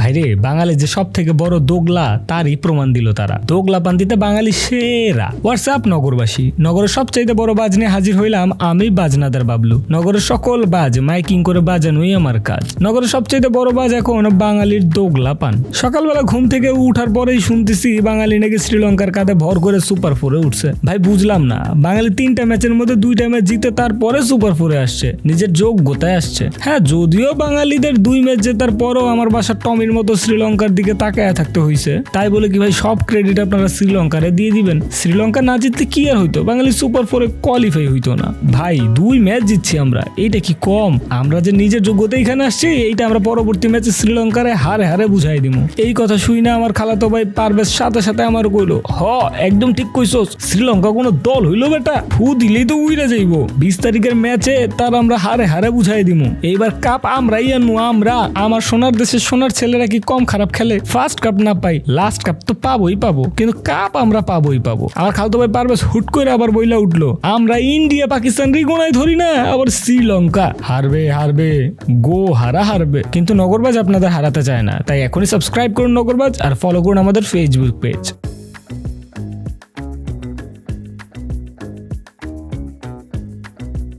ভাইরে, বাঙালি যে সব থেকে বড় দোগলা, তারই প্রমাণ দিল তারা। দোগলা পান্তিতে বাঙালি সেরা। হোয়াটসঅ্যাপ? নগরবাসী। নগরের সবচাইতে বড় বাজ নিয়ে হাজির হইলাম আমি, বাজনাদার বাবলু। নগরের সকল বাজ মাইকিং করে বাজানোই আমার কাজ। নগরের সবচাইতে বড় বাজ এখন বাঙালির দোগলা পান। সকালবেলা ঘুম থেকে উঠার পরেই শুনতেছি বাঙালি নাকি শ্রীলঙ্কার কাঁধে ভর করে সুপার ফোরে উঠছে। ভাই, বুঝলাম না। বাঙালি তিনটা ম্যাচের মধ্যে দুইটা ম্যাচ জিতে তারপরে সুপার ফোরে আসছে। নিজের যোগ্যতায় আসছে। হ্যাঁ যদিও বাঙালিদের দুই ম্যাচ জেতার পরও আমার বাসা টমির মতো শ্রীলঙ্কার দিকে তাকায় থাকতে হয়েছে তাই বলে কি ভাই, সব ক্রেডিট আপনারা শ্রীলঙ্কারে দিয়ে দিবেন। শ্রীলঙ্কা না জিততে কি আর হইতো? বাঙালি সুপার ফোরে কোয়ালিফাই হইতো না। ভাই, দুই ম্যাচ জিতছি আমরা। এইটা কি কম? আমরা যে নিজের যোগ্যতা এখানে আসছি, এইটা আমরা পরবর্তী ম্যাচে শ্রীলঙ্কারে হারে হারে বুঝাই দিব এই কথা শুই না আমার খালাতো ভাই পারবে সাথে সাথে আমার কইলো, হ, একদম ঠিক কইছস, শ্রীলঙ্কা কোনো দল হইল বেটা? ফু, দিলেই তো উইরা যাইবো। বিশ তারিখের ম্যাচে তার আমরা হারে হারে বুঝাই দিব এইবার কাপ আমরাই আনব আমরা। আমার সোনার দেশের সোনার ছেলেরা কি কম খারাপ খেলে? ফার্স্ট কাপ না পাই লাস্ট কাপ তো পাবোই পাবো, কিন্তু কাপ আমরা পাবোই পাবো। আর খালতো ভাই পারভেজ হুট করে আবার বইলা উঠল, আমরা ইন্ডিয়া, পাকিস্তান রিগোনায় ধরি না, আবার শ্রীলঙ্কা। হারবে হারবে গো হারা হারবে। কিন্তু নগরবাজ আপনাদের হারাতে চায় না, তাই এখনই সাবস্ক্রাইব করুন নগরবাজ আর ফলো করুন আমাদের ফেসবুক পেজ